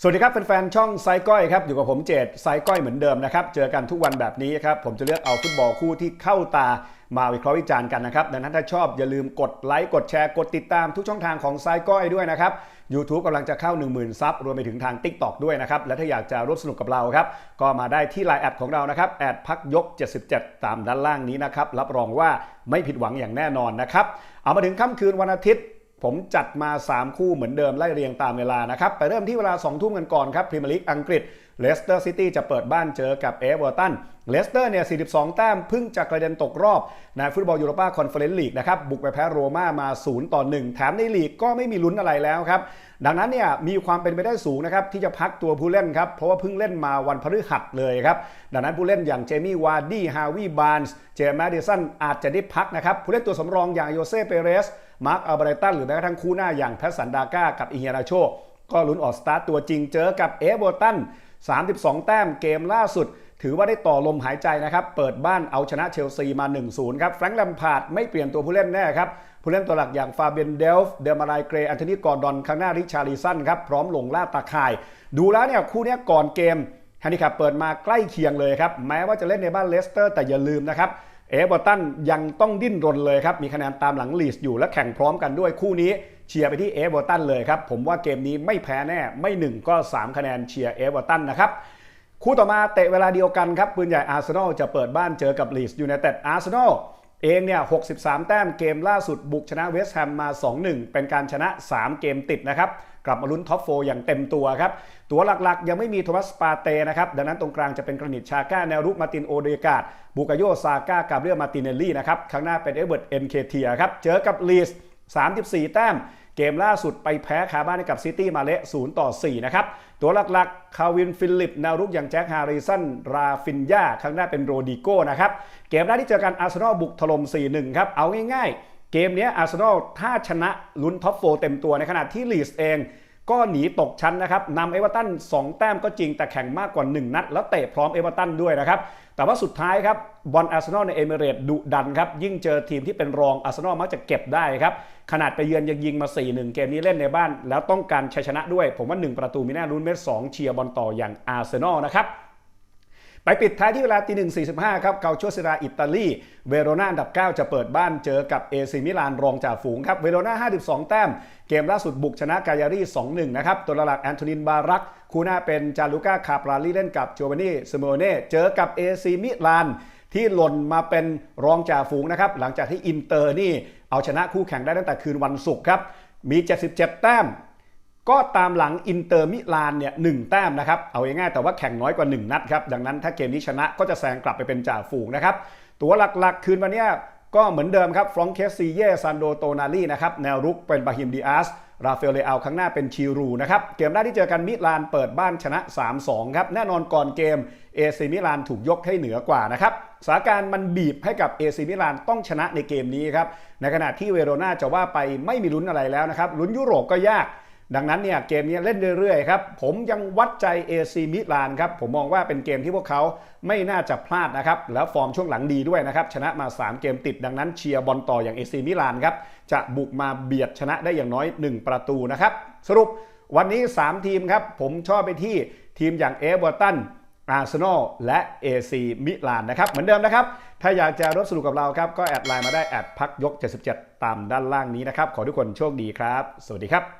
สวัสดีครับแฟนๆช่องไซก้อยครับอยู่กับผมเจตไซก้อยเหมือนเดิมนะครับเจอกันทุกวันแบบนี้ครับผมจะเลือกเอาฟุตบอลคู่ที่เข้าตามาวิเคราะห์วิจารณ์กันนะครับดังนั้นถ้าชอบอย่าลืมกดไลค์กดแชร์กดติดตามทุกช่องทางของไซก้อยด้วยนะครับ YouTube กำลังจะเข้า 10,000 ซับรวมไปถึงทาง TikTok ด้วยนะครับ และถ้าอยากจะร่วมสนุกกับเราครับ ก็มาได้ที่ไลน์แอดของเรานะครับแอดพักยก 77 ตามด้านล่างนี้นะครับรับรองว่าไม่ผิดหวังอย่างแน่นอนนะครับเอามาถึงค่ำคืนวันอาทิตย์ ผมจัดมา 3 คู่เหมือนเดิมไล่เรียงตามเวลานะครับ ไปเริ่มที่เวลา 2 ทุ่มกันก่อนครับพรีเมียร์ลีกอังกฤษเลสเตอร์ซิตี้จะเปิดบ้านเจอกับเอเวอร์ตันเลสเตอร์เนี่ย 42 แต้มเพิ่งจะกระเด็นตกรอบในฟุตบอลยูโรปาคอนเฟอเรนซ์ลีกนะครับ บุกไปแพ้โรม่ามา 0 ต่อ 1 แถมในลีกก็ไม่มีลุ้นอะไรแล้วครับ ดังนั้นเนี่ย มีความเป็นไปได้สูงนะครับ ที่จะพักตัวผู้เล่นครับ เพราะว่าเพิ่งเล่นมาวันพฤหัสเลยครับ ดังนั้นผู้เล่นอย่างเจมี่วาร์ดี้ฮาวิบานส์เจมส์ดิสันอาจจะได้พักนะครับผู้เล่นตัวสำรองอย่างโยเซ่เปเรส มาร์คอัลเบรตันหรือแม้กระทั่งคู่หน้าอย่างแพทสันดาก้ากับอิเฮียนาโชก็ลุ้นออกสตาร์ตตัวจริงเจอกับเอเวอร์ตัน 32 แต้มเกมล่าสุด ถือว่าได้ต่อลมหายใจนะครับ เปิดบ้านเอาชนะเชลซีมา 1-0 ครับ แฟรงค์แลมพาร์ดไม่เปลี่ยนตัวผู้เล่นแน่ครับ ผู้เล่นตัวหลักอย่างฟาเบียนเดลฟ์เดมารายเกรย์อันโทนีกอร์ดอนข้างหน้าริชาริสันครับ พร้อมลงล่าตาข่าย ดูแล้วเนี่ยคู่นี้ก่อนเกมแฮนดิคับเปิดมาใกล้เคียงเลยครับแม้ว่าจะเล่นในบ้านเลสเตอร์แต่อย่าลืมนะครับ เอเวอร์ตันยังต้องดิ้นรนเลยครับมีคะแนนตามหลังลีสอยู่และแข่งพร้อมกันด้วยคู่นี้เชียร์ไปที่เอเวอร์ตันเลยครับผมว่าเกมนี้ไม่แพ้แน่ไม่ 1 ก็ 3 คะแนนเชียร์เอเวอร์ตันนะครับคู่ต่อมาเตะเวลาเดียวกันครับปืนใหญ่อาร์เซนอลจะเปิดบ้านเจอกับลีสยูไนเต็ดอาร์เซนอลเองเนี่ย 63 แต้มเกมล่าสุดบุกชนะเวสต์แฮมมา 2-1 เป็นการชนะ 3 เกมติดนะครับ กลับมาลุ้นท็อปโฟอย่างเต็มตัวครับ ตัวหลักๆ ยังไม่มีโทมัสปาเตนะครับ ดังนั้นตรงกลางจะเป็นกรนิตชาก้าแนวรุกมาตินโอเดกาดบุกาโยซาก้ากาเบรียลมาตินเนลลี่นะครับ ข้างหน้าเป็นเอเวิร์ดเอ็นเคเทียครับ เจอกับลีส34 แต้ม เกมล่าสุดไปแพ้คาบ้านให้กับซิตี้มาเละ0ต่อ 4 นะครับ ตัวหลักๆ คาวินฟิลิปแนวรุกอย่างแจ็คฮาริสัน ราฟินยาข้างหน้าเป็นโรดิโก้นะครับ เกมแรกที่เจอกันอาร์เซนอลบุกถล่ม4-1 ครับ เอาง่ายๆ เกมนี้อาร์เซนอลถ้าชนะลุ้นท็อปโฟเต็มตัวในขณะที่ลีสเองก็หนีตกชั้นนะครับนำเอเวอร์ตัน2แต้มก็จริงแต่แข่งมากกว่า 1 นัด แล้วเตะพร้อมเอเวอร์ตันด้วยนะครับ แต่ว่าสุดท้ายครับบอลอาร์เซนอลในเอเมเรตดุดันครับ ยิ่งเจอทีมที่เป็นรองอาร์เซนอลมักจะเก็บได้ครับ ขนาดไปเยือนยังยิงมา 4-1 เกมนี้เล่นในบ้าน แล้วต้องการชัยชนะด้วย ผมว่า 1 ประตูมีแน่ลุ้นเม็ด2เชียร์บอลต่ออย่างอาร์เซนอลนะครับ ไปปิดท้ายที่เวลาตีหนึ่งสี่สิบห้าครับเกาโชซิราอิตาลี เวโรนาอันดับ 9 จะเปิดบ้านเจอกับเอซิมิลานรองจ่าฝูงครับ เวโรนา 52 แต้ม เกมล่าสุดบุกชนะกายารี 2-1 นะครับ ตัวหลักแอนโทนินบารัก คู่หน้าเป็นจารุก้าคาปราลีเล่นกับโจวานี่สโมเน่ เจอกับเอซิมิลานที่หล่นมาเป็นรองจ่าฝูงนะครับ หลังจากที่อินเตอร์นี่เอาชนะคู่แข่งได้ตั้งแต่คืนวันศุกร์ครับ มี 77 แต้ม ก็ตามหลังอินเตอร์มิลานเนี่ยหแต้มนะครับ เอาง่ายๆแต่ว่าแข่งน้อยกว่า 1 นัดครับ ดังนั้นถ้าเกมนี้ชนะก็จะแซงกลับไปเป็นจ่าฝูงนะครับ ตัวหลักๆ คืนวันนี้ก็เหมือนเดิมครับฟรองเคสซีเย่ซันโดโตนาลีนะครับ แนวรุกเป็นบาฮิมดีอาสราฟาเอลเลอาข้างหน้าเป็นชิรูนะครับ เกมแรกที่เจอกันมิลานเปิดบ้านชนะ 3-2 ครับ แน่นอนก่อนเกมเอซีมิลานถูกยกให้เหนือกว่านะครับสถานการณ์มันบีบให้กับเอซีมิลานต้องชนะในเกมนี้ครับในขณะที่เวโรนาจะว่าไปไม่มีลุ้นอะไรแล้วนะครับลุ้นยุโรปก็ยาก ดังนั้นเนี่ยเกมนี้เล่นเรื่อยๆครับผมยังวัดใจ AC มิลานครับผมมองว่าเป็นเกมที่พวกเขาไม่น่าจะพลาดนะครับแล้วฟอร์มช่วงหลังดีด้วยนะครับชนะมา 3 เกมติดดังนั้นเชียร์บอลต่ออย่าง AC มิลานครับจะบุกมาเบียดชนะได้อย่างน้อย 1 ประตูนะครับสรุปวันนี้ 3 ทีมครับผมชอบไปที่ทีมอย่างเอเวอร์ตันอาร์เซนอลและ AC มิลานนะครับเหมือนเดิมนะครับถ้าอยากจะร่วมสนุกกับเราครับก็แอดไลน์มาได้แอดพักยก 77 ตามด้านล่างนี้นะครับขอทุกคนโชคดีครับ สวัสดีครับ